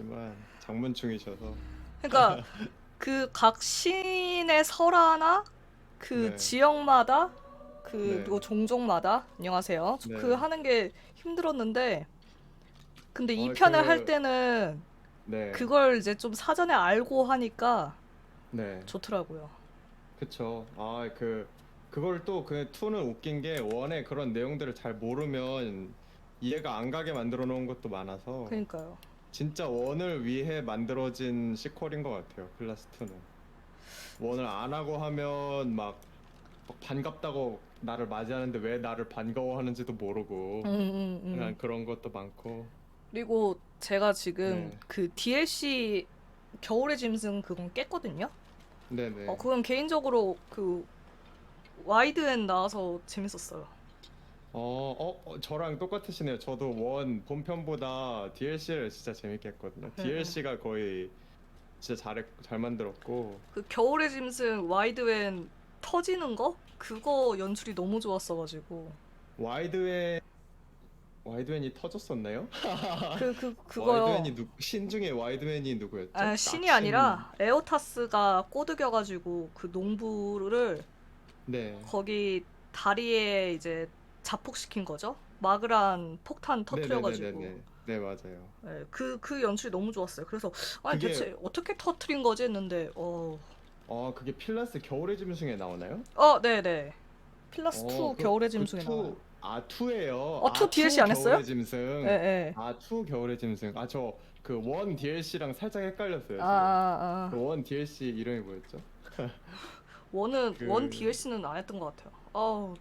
있지만 장문충이셔서 그러니까 그각 신의 설화나 그 네. 지역마다 그 네. 뭐 종족마다 안녕하세요. 네. 그 하는 게 힘들었는데 근데 이 어, 편을 그- 할 때는 네. 그걸 이제 좀 사전에 알고 하니까 네. 좋더라고요. 그쵸. 아, 그, 그걸 또그 2는 웃긴 게 원의 그런 내용들을 잘 모르면 이해가 안 가게 만들어 놓은 것도 많아서 그러니까요. 진짜 원을 위해 만들어진 시퀄인 것 같아요. 클라스 2는. 원을 안 하고 하면 막, 막 반갑다고 나를 맞이하는데 왜 나를 반가워하는지도 모르고 음, 음, 음. 그냥 그런 것도 많고 그리고 제가 지금 네. 그 DLC 겨울의 짐승 그건 깼거든요. 네네. 어, 그건 개인적으로 그 와이드엔 나와서 재밌었어요. 어, 어, 어, 저랑 똑같으시네요. 저도 원 본편보다 DLC를 진짜 재밌게 했거든요. 네. DLC가 거의 진짜 잘, 잘 만들었고. 그 겨울의 짐승 와이드엔 터지는 거 그거 연출이 너무 좋았어가지고 와이드웬, 와이드웬이 터졌었나요? 그 그 그거요. 와이드웬이 누, 신 중에 와이드웬이 누구였죠? 아 신이 딱 아니라 에어타스가 꼬드겨가지고 그 농부를 신. 네. 거기 다리에 이제 자폭시킨 거죠. 마그란 폭탄 터트려가지고. 네네네네네. 네, 맞아요. 네, 그, 그 연출이 너무 좋았어요. 그래서, 아니, 그게- 대체 어떻게 터트린 거지 했는데, 어, 아, 그게 필라스 겨울의 짐승에 나오나요? 어, 네네. 필라스 2 어, 그- 겨울의 그 짐승에 투- 나와요. 아, 2예요. 어, 투 DLC 안 했어요? 겨울의 짐승. 예, 예. 아, 2 겨울의 짐승. 아, 저 그 원 DLC랑 살짝 헷갈렸어요. 아, 아, 아. 그 원 DLC 이름이 뭐였죠? 원은, 그- 원 DLC는 안 했던 것 같아요. 어우,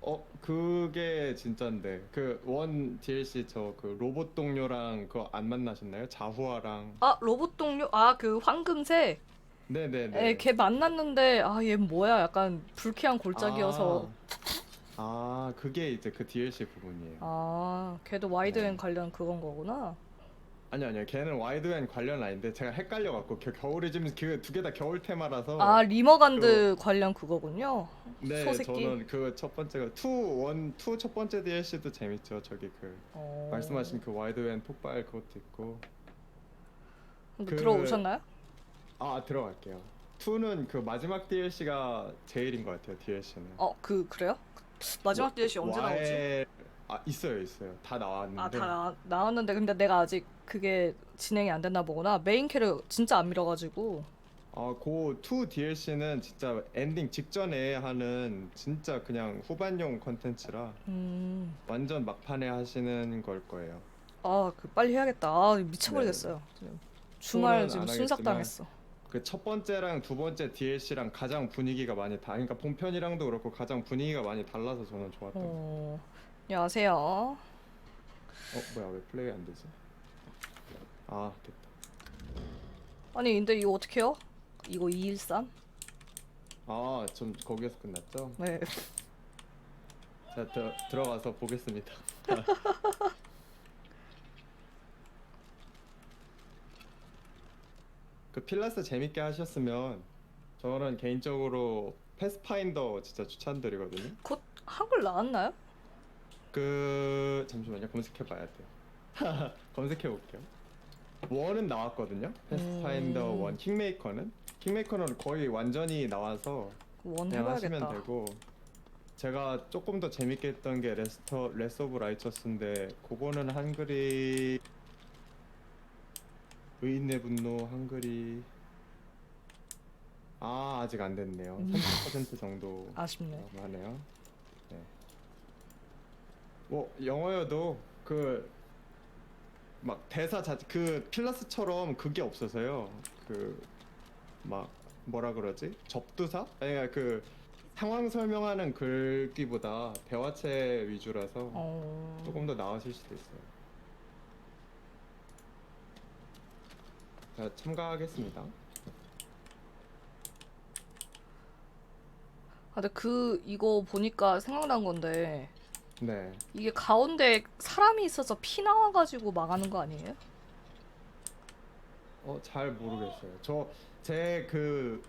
어, 그게 진짠데. 그 원 DLC 저 그 로봇 동료랑 그거 안 만나셨나요? 자후아랑. 아, 로봇 동료, 아, 그 황금새. 네네네. 에, 걔 만났는데, 아, 얘 뭐야. 약간 불쾌한 골짜기여서. 아, 아, 그게 이제 그 DLC 부분이에요. 아, 걔도 와이드엔 네. 관련 그건 거구나. 아니 아니요. 걔는 와이드엔 관련 아닌데 제가 헷갈려 갖고 그 겨울의 짐승 그두 개 다 겨울 테마라서. 아, 리머간드 관련 그거군요. 네, 소새끼. 저는 그 첫 번째가 2, 1, 2첫 번째 DLC도 재밌죠. 저기 그 어... 말씀하신 그 와이드엔 폭발 그것도 있고. 근데 그- 들어오셨나요? 아 들어갈게요. 2는 그 마지막 DLC가 제일인 것 같아요. DLC는. 어, 그, 그래요? 마지막 DLC 언제 나오지? 아 있어요, 있어요. 다 나왔는데. 아, 다 나, 나왔는데 근데 내가 아직 그게 진행이 안 됐나 보구나. 메인 캐를 진짜 안 밀어가지고. 아, 그2 DLC는 진짜 엔딩 직전에 하는 진짜 그냥 후반용 컨텐츠라 음, 완전 막판에 하시는 걸 거예요. 아, 그 빨리 해야겠다. 아, 미쳐버리겠어요. 지금 주말 지금 안 순삭당했어. 그 첫 번째랑 두 번째 DLC랑 가장 분위기가 많이 다, 그러니까 본편이랑도 그렇고 가장 분위기가 많이 달라서 저는 좋았던. 거. 어, 안녕하세요. 어, 뭐야 왜 플레이 안 되지? 아, 됐다. 아니 근데 이거 어떻게 해요? 이거 213? 아, 전 거기에서 끝났죠? 네. 자, 들, 들어가서 보겠습니다. 그 필라스 재밌게 하셨으면 저는 개인적으로 패스파인더 진짜 추천드리거든요. 곧 한글 나왔나요? 그 잠시만요 검색해 봐야 돼요. 검색해 볼게요. 원은 나왔거든요. 패스파인더 음. 원 킹메이커는 킹메이커는 거의 완전히 나와서 원 그냥 하시면 해봐야겠다. 되고 제가 조금 더 재밌게 했던 게 레스터 레스 오브 라이처스인데 그거는 한글이 의인의 분노 한글이 아 아직 안 됐네요. 음. 30% 정도 아쉽네. 하네요. 네. 뭐 영어여도 그 막 대사 자체 그 필라스처럼 그게 없어서요. 그 막 뭐라 그러지? 접두사? 아니 그 상황 설명하는 글귀보다 대화체 위주라서 어... 조금 더 나으실 수도 있어요. 자, 참가하겠습니다. 아, 근데 그 이거 보니까 생각난 건데 네. 이게 가운데 사람이 있어서 피 나와가지고 망하는 거 아니에요? 어, 잘 모르겠어요. 저 제 그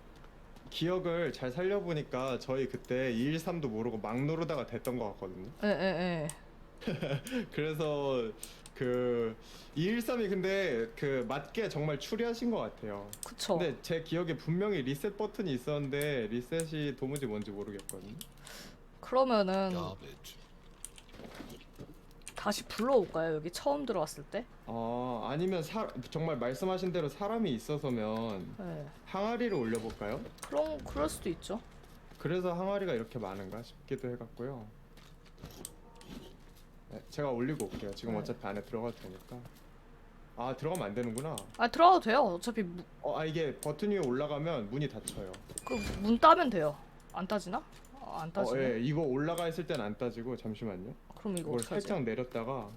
기억을 잘 살려보니까 저희 그때 213도 모르고 막 누르다가 됐던 것 같거든요. 예, 예, 예. 그래서 그 213이 근데 그 맞게 정말 추리하신 것 같아요. 그쵸. 근데 제 기억에 분명히 리셋 버튼이 있었는데 리셋이 도무지 뭔지 모르겠거든요. 그러면은 Garbage. 다시 불러올까요? 여기 처음 들어왔을 때? 아 아니면 사, 정말 말씀하신 대로 사람이 있어서면 네. 항아리를 올려볼까요? 그럼 그럴 수도 있죠. 그래서 항아리가 이렇게 많은가 싶기도 해갖고요. 네, 제가 올리고 올게요. 지금 네. 어차피 안에 들어가도 되니까. 아 들어가면 안 되는구나. 아 들어가도 돼요. 어차피 무- 어, 아 이게 버튼 위에 올라가면 문이 닫혀요. 그문 따면 돼요. 안 따지나? 아, 안 어, 따지네. 예, 이거 올라가 있을 땐 안 따지고 잠시만요. 그럼 이거 이걸? 살짝 내렸다가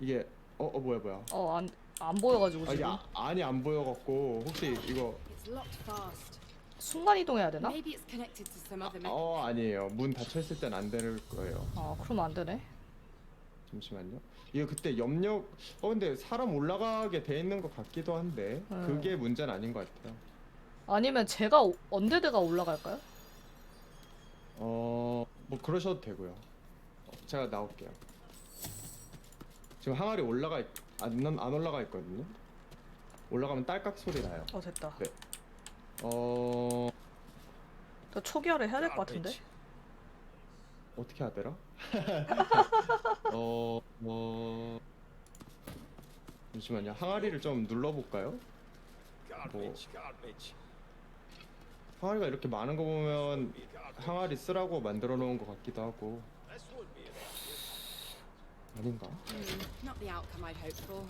이게 어, 어 뭐야 뭐야. 어, 안, 안 보여가지고 아, 이게 지금. 아, 안이 안 보여갖고 혹시 이거 It's locked fast. 순간 이동해야 되나? Maybe it's connected to some other method. 어 아니에요. 문 닫혀 있을 땐 안 될 거예요. 아, 그러면 안 되네. 잠시만요. 이게 그때 염력 어 근데 사람 올라가게 돼 있는 것 같기도 한데 음. 그게 문제는 아닌 것 같아요. 아니면 제가 오- 언데드가 올라갈까요? 어 뭐 그러셔도 되고요. 어, 제가 나올게요. 지금 항아리 올라가 있, 안, 안 올라가 있거든요. 올라가면 딸깍 소리 나요. 어 됐다. 네. 어저 초기화를 해야 될 것 같은데. 어떻게 하더라? 어 뭐 잠시만요. 항아리를 좀 눌러볼까요? Garbage. 항아리가 이렇게 많은 거 보면 항아리 쓰라고 만들어 놓은 것 같기도 하고. 아닌가? Hmm, not the outcome I'd hoped for.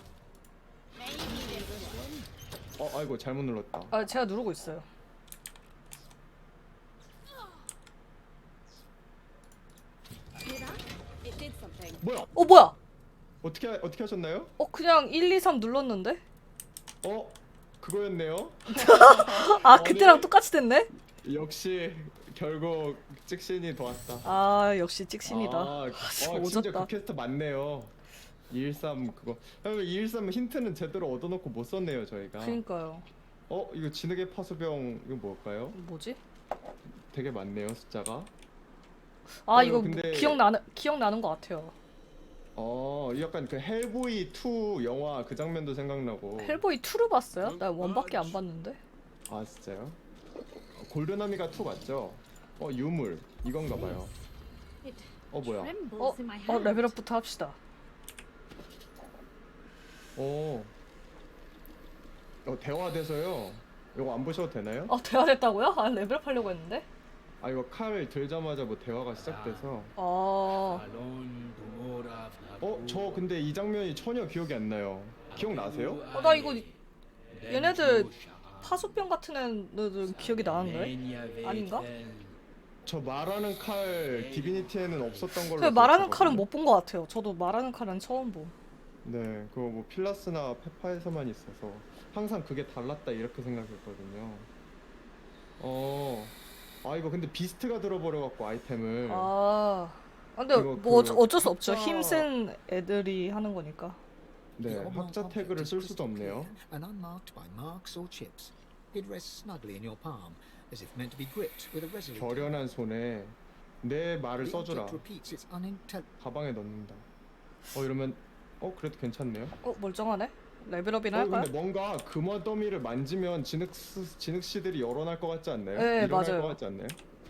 어 아이고 잘못 눌렀다. 아 제가 누르고 있어요. Hear that? It did something. 뭐야? 어 뭐야? 어떻게 하- 어떻게 하셨나요? 어 그냥 1, 2, 3 눌렀는데? 어 그거였네요. 아. 그때랑 똑같이 됐네? 역시 결국 찍신이 도왔다. 아 역시 찍신이다. 아, 진짜 어, 진짜 오졌다. 그 캐스터 맞네요. 213 그거. 213 힌트는 제대로 얻어놓고 못 썼네요 저희가. 그니까요. 어 이거 진흙의 파수병 이거 뭘까요? 뭐지? 되게 많네요 숫자가. 아 어, 이거 근데- 기억나는 기억나는 것 같아요. 어 약간 그 헬보이 2 영화 그 장면도 생각나고. 헬보이 2를 봤어요? 나 원밖에 안 봤는데. 아 진짜요? 골드나미가 2 맞죠? 어 유물 이건가 봐요. 어 뭐야? 어, 어. 레벨업부터 합시다. 어. 어 대화돼서요. 이거 안 보셔도 되나요? 어 대화됐다고요? 아 레벨업 하려고 했는데. 아 이거 칼 들자마자 뭐 대화가 시작돼서. 어. Dumora 어저 근데 이 장면이 전혀 기억이 안 나요. 기억나세요? 어, 나 이거 얘네들 파수병 같은 애들은 기억이 나는데. 아닌가? 저 말하는 칼 디비니티에는 없었던 걸로. 그 말하는 기억하거든요. 칼은 못본 것 같아요. 저도 말하는 칼은 처음 봄. 네, 그거 뭐 필라스나 페파에서만 있어서 항상 그게 달랐다 이렇게 생각했거든요. 어, 아 이거 근데 비스트가 들어버려갖고 아이템을. 아. 아, 근데 이거 뭐 그 어쩌, 어쩔 수 없죠. 힘센 애들이 하는 거니까. 네, 학자 태그를 쓸 수도 없네요. and unmarked by marks or chips. It rests snugly in your palm, as if meant to be gripped with a resolute. 결연한 손에 내 말을 The 써주라. object repeats its unintel- 가방에 넣는다. 어 이러면 어 그래도 괜찮네요. 어 멀쩡하네. 레벨업이나 어 할까요? 근데 뭔가 금화 더미를 만지면 진흙 진흙 씨들이 열어날 것 같지 않나요? 네, 일어날 맞아요. 것 같지 않나요?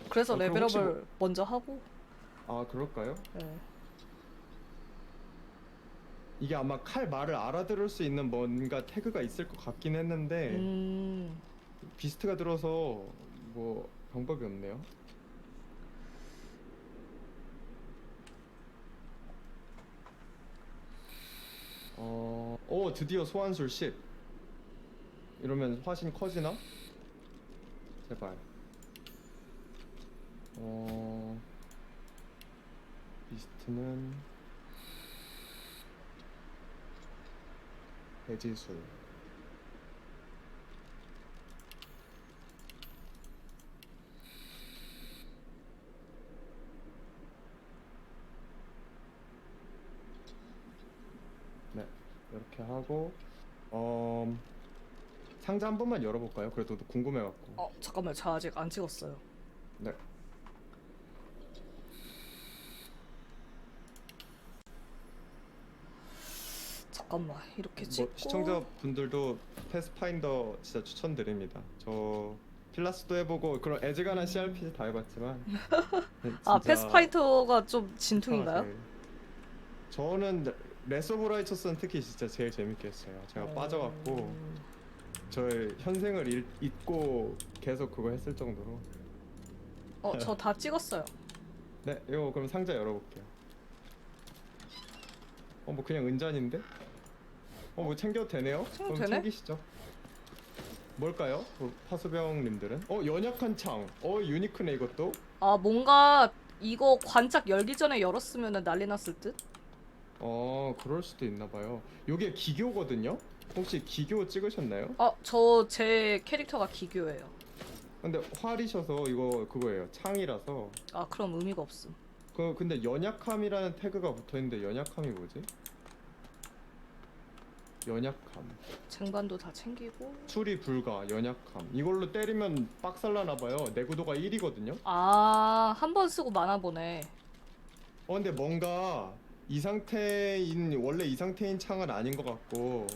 그래서 어, 그럼 레벨업을 뭐- 먼저 하고. 아 그럴까요? 네. 이게 아마 칼 말을 알아들을 수 있는 뭔가 태그가 있을 것 같긴 했는데 음. 비스트가 들어서 뭐 방법이 없네요. 어, 오 드디어 소환술 10. 이러면 화신 커지나? 제발. 어, 비스트는 배지술. 네, 이렇게 하고 어 상자 한 번만 열어볼까요? 그래도 궁금해갖고. 어 잠깐만 저 아직 안 찍었어요. 네. 잠깐만 이렇게 찍고 뭐 시청자분들도 패스파인더 진짜 추천드립니다. 저 필라스도 해보고 그런 애지간한 CRPG 다 해봤지만 아 진짜 패스파이터가 좀 진퉁인가요? 네. 저는 레스 오브 라이처스는 특히 진짜 제일 재밌게 했어요. 제가 빠져갖고 음, 저의 현생을 잃, 잊고 계속 그거 했을 정도로 어, 저 다 찍었어요. 네 이거 그럼 상자 열어볼게요 어 뭐 그냥 은잔인데? 어 뭐 챙겨도 되네요? 챙겨도 그럼 되네? 챙기시죠 뭘까요? 그 파수병님들은? 어 연약한 창! 어 유니크네 이것도? 아 뭔가 이거 관짝 열기 전에 열었으면 난리 났을 듯? 어 그럴 수도 있나 봐요 요게 기교거든요? 혹시 기교 찍으셨나요? 어, 저제 캐릭터가 기교예요. 근데 활이셔서 이거 그거예요 창이라서 아 그럼 의미가 없음. 그 근데 연약함이라는 태그가 붙어 있는데 연약함이 뭐지? 연약함 쟁반도 다 챙기고. 추리 불가 연약함 이걸로 때리면 빡살나나 봐요 내구도가 1이거든요 아 한 번 쓰고 많아 보네. 어 근데 뭔가 이 상태인 원래 이 상태인 창은 아닌 것 같고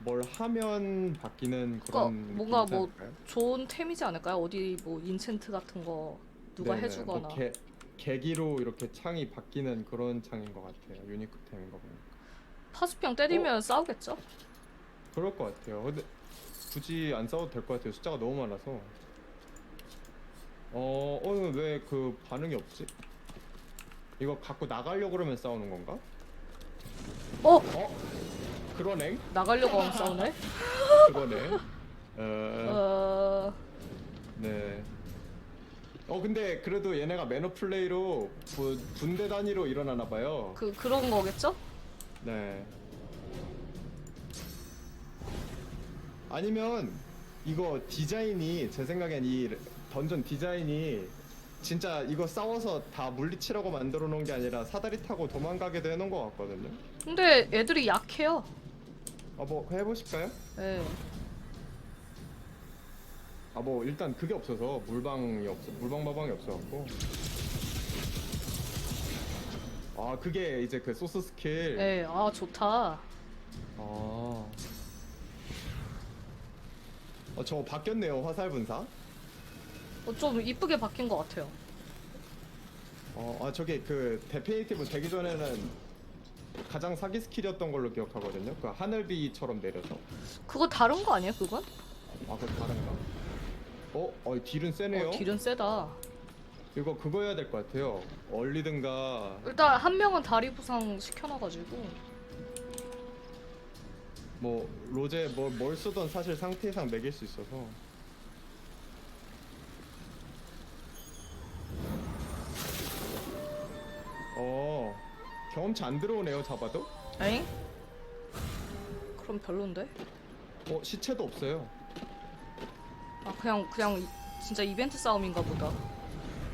뭘 하면 바뀌는 그런 그러니까 뭔가 뭐? 좋은 템이지 않을까요? 어디 뭐 인챈트 같은 거 누가 네네, 해주거나. 뭐 계, 계기로 이렇게 창이 바뀌는 그런 창인 것 같아요 유니크템인 거 보니까 파수병 어? 때리면 싸우겠죠? 그럴 것 같아요 근데 굳이 안 싸워도 될 것 같아요 숫자가 너무 많아서 어, 어, 왜 그 반응이 없지? 이거 갖고 나가려고 그러면 싸우는 건가? 어 어? 그러네? 나가려고 하면 싸우네. 그거네. 어, 어 네. 어, 근데 그래도 얘네가 매너 플레이로 뭐 군대 단위로 일어나나 봐요. 그 그런 거겠죠? 네. 아니면 이거 디자인이 제 생각엔 이 던전 디자인이 진짜 이거 싸워서 다 물리치라고 만들어 놓은 게 아니라 사다리 타고 도망가게도 해놓은 것 같거든요. 근데 애들이 약해요. 아, 뭐 해보실까요? 예. 아 뭐 일단 그게 없어서 물방이 없어 물방 마방이 없어갖고 아 그게 이제 그 소스 스킬 예. 아 좋다. 아. 어, 저 바뀌었네요 화살 분사 어, 좀 이쁘게 바뀐 것 같아요. 어, 아 저게 그 데피니티브 되기 전에는 가장 사기 스킬이었던 걸로 기억하거든요 그 하늘비처럼 내려서 그거 다른 거 아니에요? 그건? 아 그거 다른가? 어? 어 딜은 세네요 어, 딜은 세다. 이거 그거 해야 될 것 같아요 얼리든가 일단 한 명은 다리 부상 시켜놔가지고 뭐 로제 뭐, 뭘 쓰던 사실 상태 이상 매길 수 있어서 경험치 안 들어오네요 잡아도 에잉? 그럼 별론데? 어 시체도 없어요 아 그냥 그냥 이- 진짜 이벤트 싸움인가 보다.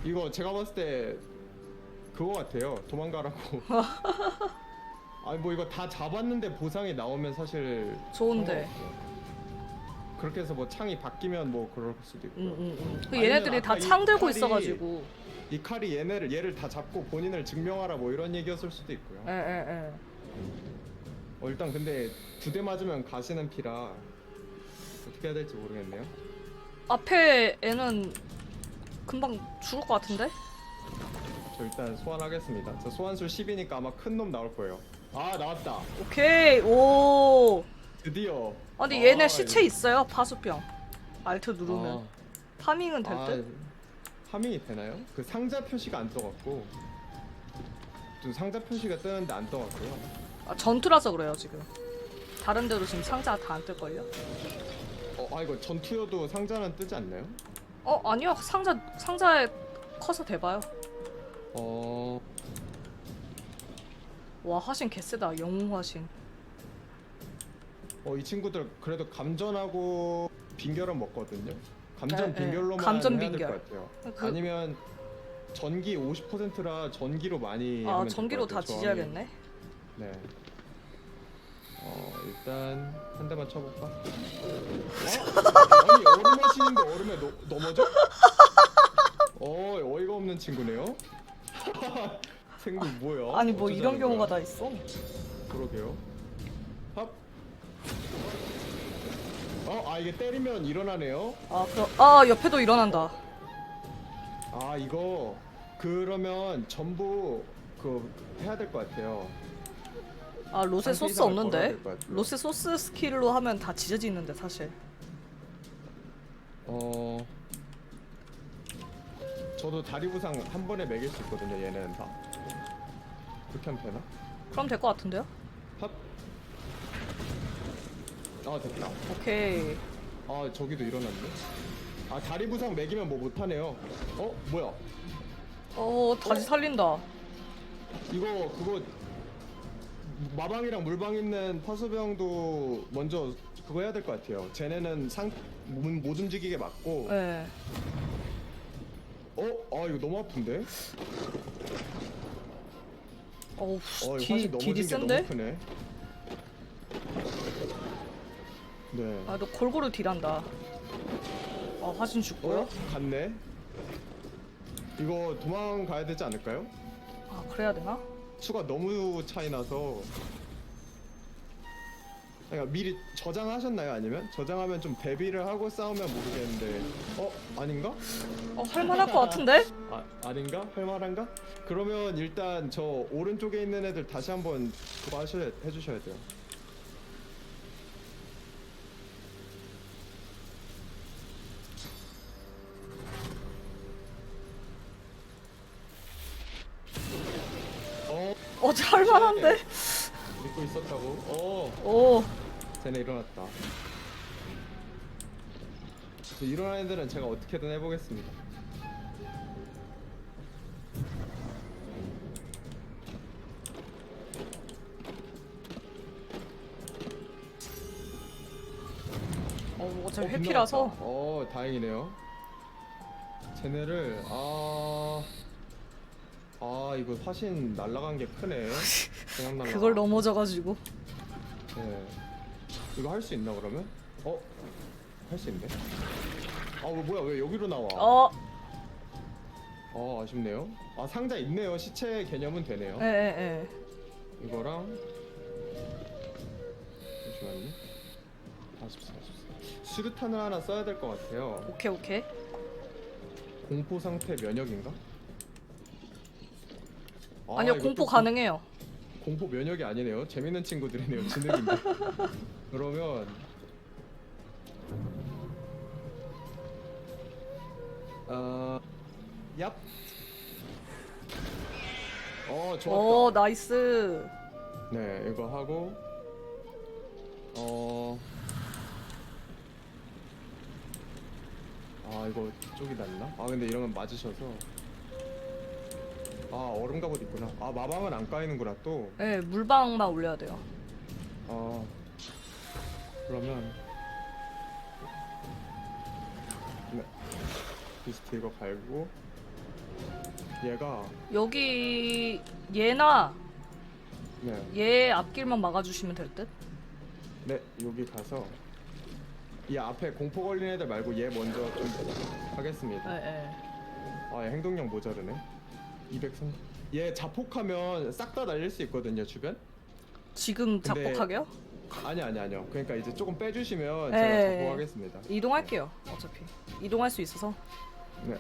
이거 제가 봤을 때 그거 같아요 도망가라고 아니 뭐 이거 다 잡았는데 보상이 나오면 사실 좋은데. 상관없어요. 그렇게 해서 뭐 창이 바뀌면 뭐 그럴 수도 있고 응응응. 그 아니면 얘네들이 다 아까 이창 들고 칼이- 있어가지고. 이 칼이 얘네를 얘를 다 잡고 본인을 증명하라 뭐 이런 얘기였을 수도 있고요. 에에에. 어, 일단 근데 두 대 맞으면 가시는 피라 어떻게 해야 될지 모르겠네요. 앞에 애는 금방 죽을 것 같은데? 저 일단 소환하겠습니다. 저 소환술 10이니까 아마 큰 놈 나올 거예요. 아 나왔다. 오케이 오. 드디어. 아니 아, 얘네 시체 이거- 있어요 파수병. 알트 누르면 아, 파밍은 될 아, 듯? 파밍이 되나요? 그 상자 표시가 안 떠갖고 좀 상자 표시가 뜨는데 안 떠갖고요. 아, 전투라서 그래요 지금. 다른 데도 지금 상자 다 안 뜰걸요? 어, 아 이거 전투여도 상자는 뜨지 않나요? 어 아니요 상자 상자에 커서 대봐요. 어, 와 화신 개쎄다 영웅 화신. 어, 이 친구들 그래도 감전하고 빈결은 먹거든요. 감전 네, 네. 빈결로만 감전 해야 될 빈결. 것 같아요. 그- 아니면 전기 50%라 전기로 많이 아 하면 될것 전기로 같아요, 다 저항이. 지져야겠네. 네. 어 일단 한 대만 쳐볼까? 어? 아니 얼음에 쉬는데 얼음에 노, 넘어져? 어 어이가 없는 친구네요. 생긴 뭐야? 아니 뭐 이런 어쩌자는 경우가 거야? 다 있어. 그러게요. 아 이게 때리면 일어나네요. 아, 그, 아 옆에도 일어난다. 아 이거 그러면 전부 그 해야 될 것 같아요. 아 로세 소스 이상을 걸어야 없는데? 될것 같아요. 로세 소스 스킬로 하면 다 지져지는데 사실. 어 저도 다리 부상 한 번에 매길 수 있거든요. 얘네는 다. 그렇게 하면 되나? 그럼 될 것 같은데요? 합. 아 됐다. 오케이. 아 저기도 일어났네. 아 다리 부상 매기면 뭐 못하네요. 어 뭐야? 어 다시 살린다. 이거 그거 마방이랑 물방 있는 파수병도 먼저 그거 해야 될 것 같아요. 쟤네는 상못 못 움직이게 막고. 네. 어? 아 이거 너무 아픈데? 어우 어 이거 딜이 넘어진 게 센데? 너무 크네. 네. 아 너 골고루 딜한다. 아 화신 죽고요? 어? 갔네. 이거 도망가야 되지 않을까요? 아 그래야 되나? 수가 너무 차이 나서. 그러니까 미리 저장하셨나요? 아니면 저장하면 좀 대비를 하고 싸우면 모르겠는데. 어 아닌가? 어 할만할 것 같은데? 아 아닌가? 할만한가? 그러면 일단 저 오른쪽에 있는 애들 다시 한번 그거 하셔야 해주셔야 돼요. 어 할만한데? 믿고 있었다고? 어오 쟤네 일어났다. 저 일어난 애들은 제가 어떻게든 해보겠습니다. 어, 어차피 어, 회피라서 빗나갔다. 어, 다행이네요. 쟤네를 아, 아 이거 화신 날라간 게 크네. 그냥. 그걸 넘어져가지고 네. 이거 할 수 있나 그러면? 어, 할 수 있네. 아, 뭐, 뭐야 왜 여기로 나와? 어 어, 아쉽네요. 아 상자 있네요. 시체 개념은 되네요. 에에에 이거랑 잠시만요. 44, 44. 수류탄을 하나 써야 될 것 같아요. 오케이 오케이 공포 상태 면역인가? 아, 아니요 이거 공포 또 가능해요 공포 면역이 아니네요. 재밌는 친구들이네요. 진흙인데. 그러면 어, 얍. 어, 좋았다. 오 나이스 네, 이거 하고 어. 아, 이거 쪽이 낫나? 아, 근데 이러면 맞으셔서 아, 얼음 갑옷 있구나. 아, 마방은 안 까이는구나 또. 네 물방만 올려야 돼요 아 그러면 네 비스트 이거 갈고 얘가 여기 얘나 네, 얘 앞길만 막아주시면 될 듯 네 여기 가서 이 앞에 공포 걸린 애들 말고 얘 먼저 좀 하겠습니다. 에에 아, 얘 행동력 모자르네. 203. 얘 자폭하면 싹 다 날릴 수 있거든요 주변. 지금 근데- 작곡하게요? 아니 아니 아니요. 그러니까 이제 조금 빼주시면 네. 제가 자폭하겠습니다. 이동할게요 어차피 이동할 수 있어서 네.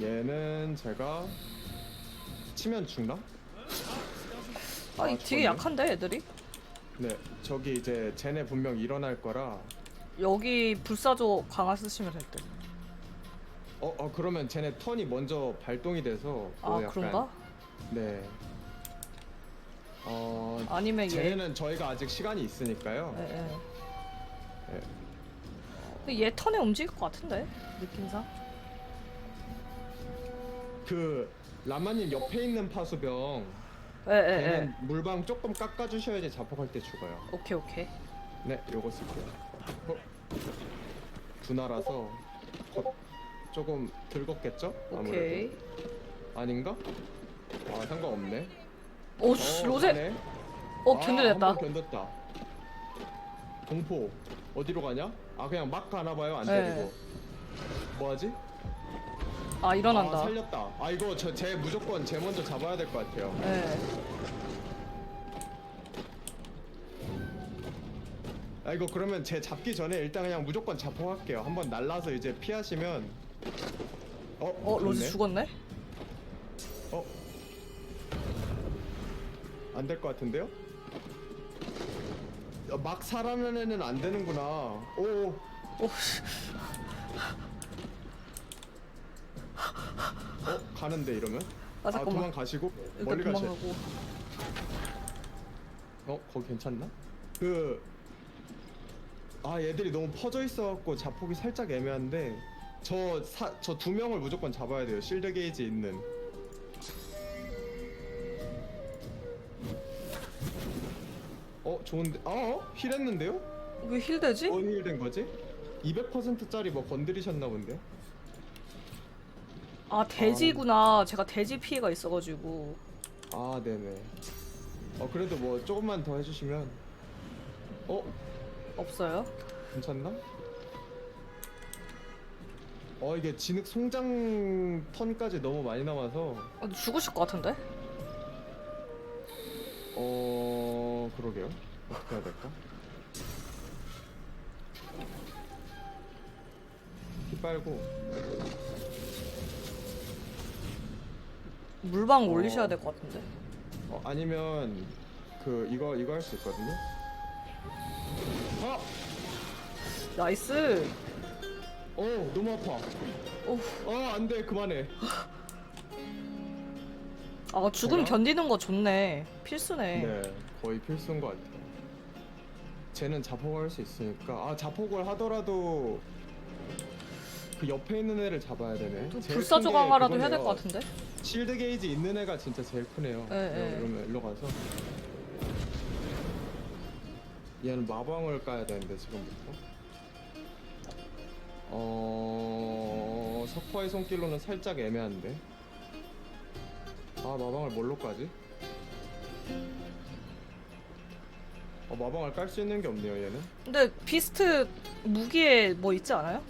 얘는 제가 치면 죽나? 아, 이 아, 되게. 약한데 애들이? 네. 저기 이제 쟤네 분명 일어날 거라. 여기 불사조 강화 쓰시면 될 듯. 어, 어 그러면 쟤네 턴이 먼저 발동이 돼서 아뭐 약간- 그런가? 네. 어 아니면 얘. 쟤네는 저희가 아직 시간이 있으니까요. 예, 예. 네. 근데 얘 턴에 움직일 것 같은데 느낌상. 그 라마님 옆에 있는 파수병 예, 예, 걔는 예. 물방 조금 깎아주셔야지 자폭할 때 죽어요. 오케이 오케이. 네, 요거 쓸게요. 어? 분할아서 거- 조금 긁었겠죠? 오케이. 아닌가? 아 상관없네. 오씨 어, 로제. 가네. 어 아, 견뎌냈다. 한번 견뎠다. 공포 어디로 가냐? 아 그냥 막 가나 봐요 안 네. 때리고. 뭐하지? 아 일어난다. 아 살렸다. 아 이거 저 제 무조건 제 먼저 잡아야 될 것 같아요. 예. 아 이거 그러면 제 잡기 전에 일단 그냥 무조건 자폭할게요. 한번 날라서 이제 피하시면 어? 어 로즈. 죽었네? 어? 안 될 것 같은데요? 어, 막 살아난 애는 안 되는구나. 오. 오 씨. 어? 가는데 이러면? 아 잠깐만 도망가시고 일단 멀리 가셔. 도망가고 어? 거기 괜찮나? 그... 아 얘들이 너무 퍼져 있어갖고 자폭이 살짝 애매한데 저저 두 명을 무조건 잡아야 돼요 실드 게이지 있는 어 좋은데 어? 어? 힐했는데요? 왜 힐되지? 뭔 힐된 거지? 200%짜리 뭐 건드리셨나 본데요? 아 돼지구나 제가 돼지 피해가 있어가지고 아 네네 어 그래도 뭐 조금만 더 해주시면 어? 없어요 괜찮나? 어 이게 진흙 송장 턴까지 너무 많이 남아서 아, 죽으실 것 같은데? 어 그러게요 어떻게 해야 될까? 피 빨고 물방 어. 올리셔야 될 것 같은데 어 아니면 그 이거 이거 할 수 있거든요 아! 나이스 어 너무 아파 오. 아 안돼 그만해 아 죽음 제가? 견디는 거 좋네 필수네 네, 거의 필수인 것 같아요. 쟤는 자폭을 할 수 있으니까 아 자폭을 하더라도 그 옆에 있는 애를 잡아야 되네. 또 제일 불사 큰게 조각마라도 해야 될 그거네요. 것 같은데 실드 게이지 있는 애가 진짜 제일 크네요. 네, 네. 이러면 일로 가서 얘는 마방을 까야 되는데 지금부터. 어 석화의 손길로는 살짝 애매한데. 아 마방을 뭘로 까지? 어 마방을 깔 수 있는 게 없네요 얘는. 근데 비스트 무기에 뭐 있지 않아요?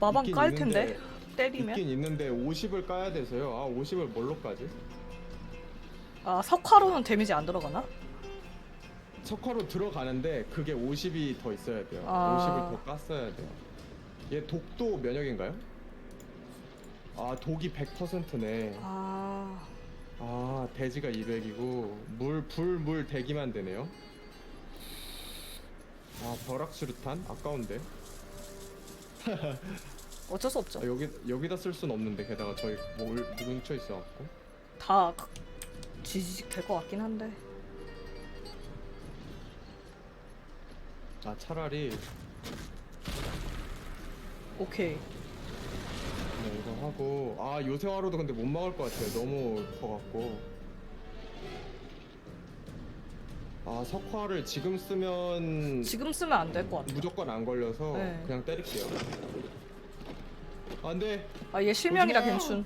마방 있긴 깔 있는데- 텐데 때리면 있긴 있는데 50을 까야 돼서요. 아 50을 뭘로 까지? 아 석화로는 데미지 안 들어가나? 석화로 들어가는데 그게 50이 더 있어야 돼요. 아. 50을 더 깠어야 돼요. 얘 독도 면역인가요? 아 독이 100%네. 아아 돼지가 200이고 물 불 물 대기만 되네요. 아 벼락 수류탄 아까운데. 어쩔 수 없죠 아, 여기 여기다 쓸 순 없는데 게다가 저희 뭐 뭉쳐 있어 갖고. 다 지지직 될 것 같긴 한데 아 차라리 오케이. 네, 이거 하고. 아 요새화로도 근데 못 막을 것 같아요. 너무 커갖고. 아 석화를 지금 쓰면 지금 쓰면 안 될 것 같아 무조건 안 걸려서 네. 그냥 때릴게요. 안돼 아 얘 실명이라 오지마. 괜춘.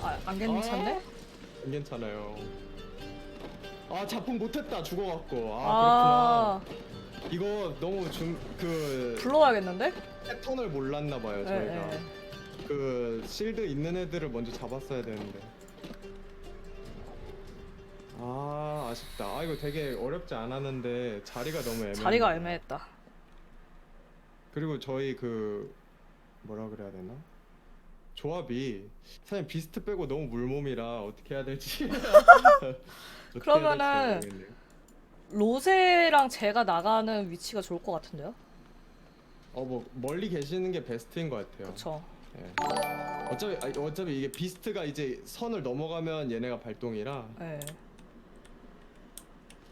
아, 안 괜찮네? 안 괜찮아요 아 자폭 못했다. 죽어갖고. 아, 아, 그렇구나. 이거 너무 좀그 불러와야겠는데? 패턴을 몰랐나 봐요 네, 저희가. 네. 그 실드 있는 애들을 먼저 잡았어야 되는데. 아 아쉽다. 아 이거 되게 어렵지 않았는데 자리가 너무 애매 자리가 애매했다. 그리고 저희 그 뭐라 그래야 되나 조합이 사실 비스트 빼고 너무 물몸이라 어떻게 해야 될지 어떻게 그러면은 해야 될지 모르겠네요. 로제랑 제가 나가는 위치가 좋을 것 같은데요? 어, 뭐 멀리 계시는 게 베스트인 것 같아요 그쵸 예. 어차피 아니, 어차피 이게 비스트가 이제 선을 넘어가면 얘네가 발동이라 네.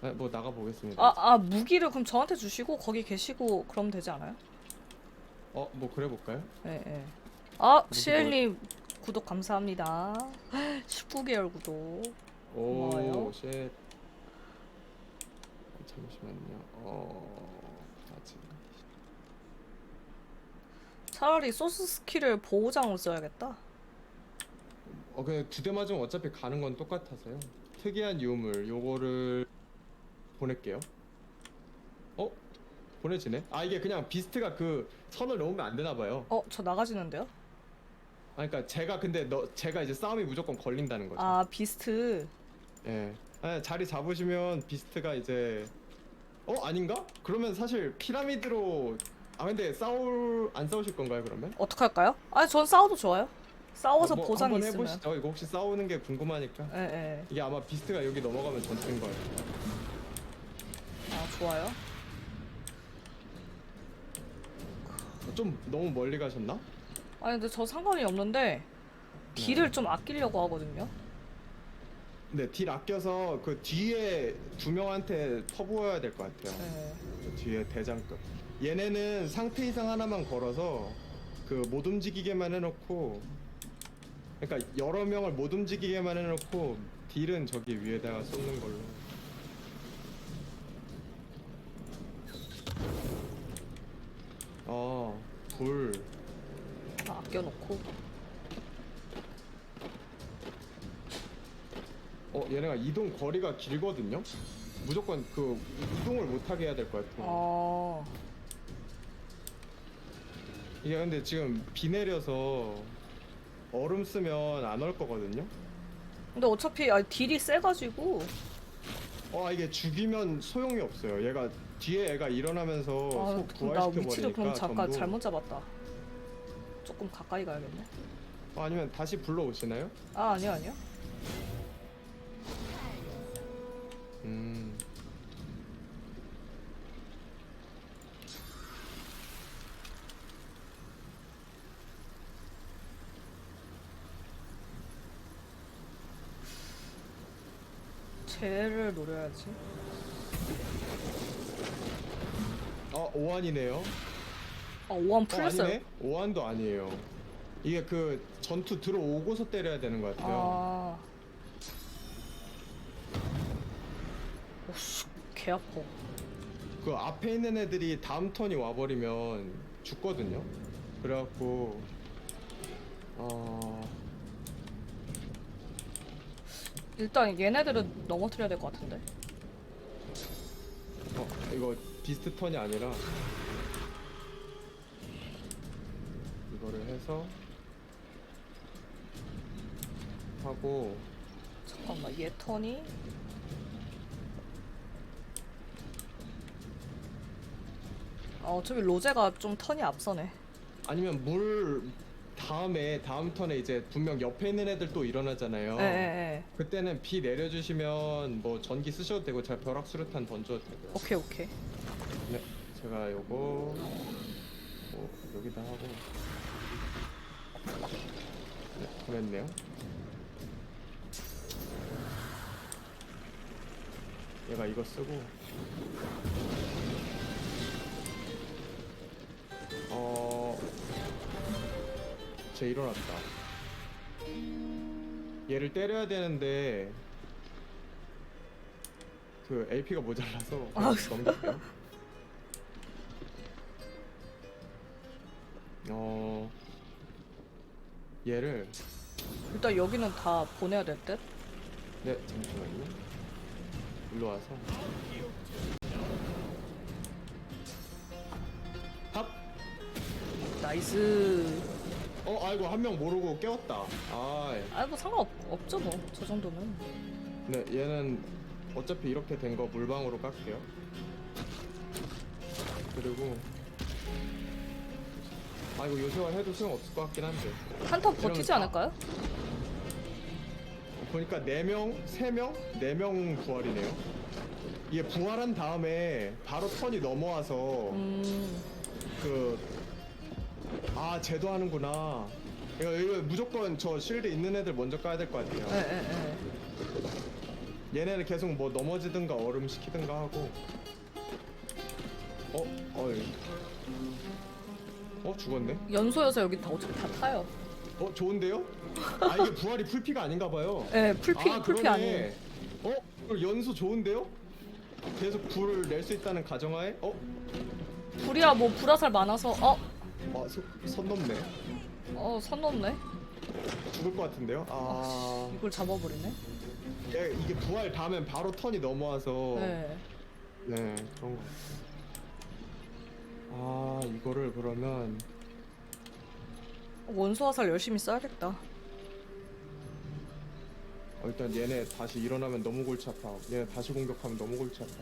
아, 뭐 나가 보겠습니다. 아, 아 무기를 그럼 저한테 주시고 거기 계시고 그러면 되지 않아요? 어, 뭐 그래 볼까요? 네, 네. 아 시엘님 구독 감사합니다 19개월 구독 오, 고마워요. 쉣. 잠시만요. 어, 아직. 차라리 소스 스킬을 보호장으로 써야겠다 어, 그냥 두대 맞으면 어차피 가는 건 똑같아서요. 특이한 유물 요거를 보낼게요. 어? 보내지네? 아 이게 그냥 비스트가 그 선을 넘으면 안 되나 봐요. 어 저 나가지는데요? 아 그러니까 제가 근데 너 제가 이제 싸움이 무조건 걸린다는 거죠. 아 비스트 예. 네, 자리 잡으시면 비스트가 이제 어 아닌가? 그러면 사실 피라미드로 아 근데 싸울 안 싸우실 건가요 그러면? 어떻게 할까요? 아니 전 싸워도 좋아요. 싸워서 뭐 보상이 한번 있으면. 해보시죠. 이거 혹시 싸우는 게 궁금하니까. 예, 예. 이게 아마 비스트가 여기 넘어가면 전투인 거예요. 아 좋아요. 좀 너무 멀리 가셨나? 아니 근데 저 상관이 없는데 네. 딜을 좀 아끼려고 하거든요. 네, 딜 아껴서 그 뒤에 두 명한테 퍼부어야 될 것 같아요. 예. 그 뒤에 대장급. 얘네는 상태 이상 하나만 걸어서 그 못 움직이게만 해놓고, 그러니까 여러 명을 못 움직이게만 해놓고 딜은 저기 위에다가 쏟는 걸로. 어, 불. 다 아껴놓고. 어, 얘네가 이동 거리가 길거든요. 무조건 그 이동을 못하게 해야 될 것 같아요. 아 이게 근데 지금 비 내려서 얼음 쓰면 안올 거거든요. 근데 어차피 아니, 딜이 세가지고 어 이게 죽이면 소용이 없어요. 얘가 뒤에 애가 일어나면서 아, 속 그럼 나 부활시켜 위치를 그럼 버리니까 잠깐. 잘못 잡았다. 조금 가까이 가야겠네. 어, 아니면 다시 불러 오시나요? 아 아니요 아니요. 음. 쟤를 노려야지. 어 오한이네요. 아 오한 어, 풀렸어요. 아니네. 오한도 아니에요. 이게 그 전투 들어오고서 때려야 되는 것 같아요. 아. 오씨 개 아파. 그 앞에 있는 애들이 다음 턴이 와버리면 죽거든요. 그래갖고 어 일단 얘네들은 넘어뜨려야 될 것 같은데. 어, 이거 비스트 턴이 아니라 이거를 해서 하고 잠깐만 얘 턴이 아 어차피 로제가 좀 턴이 앞서네. 아니면 물 다음에 다음 턴에 이제 분명 옆에 있는 애들 또 일어나잖아요. 예예예. 그때는 비 내려주시면 뭐 전기 쓰셔도 되고 제가 벼락 수류탄 던져도 되고요. 오케이 오케이. 네, 제가 요거 뭐 여기다 하고 네, 그랬네요. 얘가 이거 쓰고 어, 쟤 일어났다. 얘를 때려야 되는데 그 LP가 모자라서 아. 넘길게요. 어 얘를 일단 여기는 다 보내야 될 듯. 네 잠시만요. 일로 와서 합. 나이스. 어 아이고 한 명 모르고 깨웠다. 아 아뭐 상관 없죠 뭐 저 정도는. 네 얘는 어차피 이렇게 된 거 물방으로 깎게요. 그리고 아 이거 요새화 해도 소용 없을 것 같긴 한데. 한턴 버티지 않을까요? 보니까 4명, 3명, 4명 부활이네요. 이게 부활한 다음에 바로 턴이 넘어와서 음. 그, 아, 쟤도 하는구나. 이거, 이거 무조건 저 실드 있는 애들 먼저 까야 될 것 같아요. 예예예. 얘네는 계속 뭐 넘어지든가 얼음 시키든가 하고. 어, 어이. 어, 죽었네. 연소여서 여기 다 어차피 다 타요. 어, 좋은데요? 아, 이게 부활이 풀피가 아닌가 봐요. 예 풀피 아, 풀피. 아니에요. 어? 이거 연소 좋은데요? 계속 불을 낼 수 있다는 가정하에? 어? 불이야 뭐 불화살 많아서 어? 아, 소, 선 넘네. 어 선 넘네. 죽을 것 같은데요? 아, 이걸 잡아버리네. 얘, 이게 부활 닿으면 바로 턴이 넘어와서 네. 네, 그런 거. 아, 이거를 그러면 원소 화살 열심히 써야겠다. 어, 어, 일단 얘네 다시 일어나면 너무 골치 아파. 얘네 다시 공격하면 너무 골치 아파.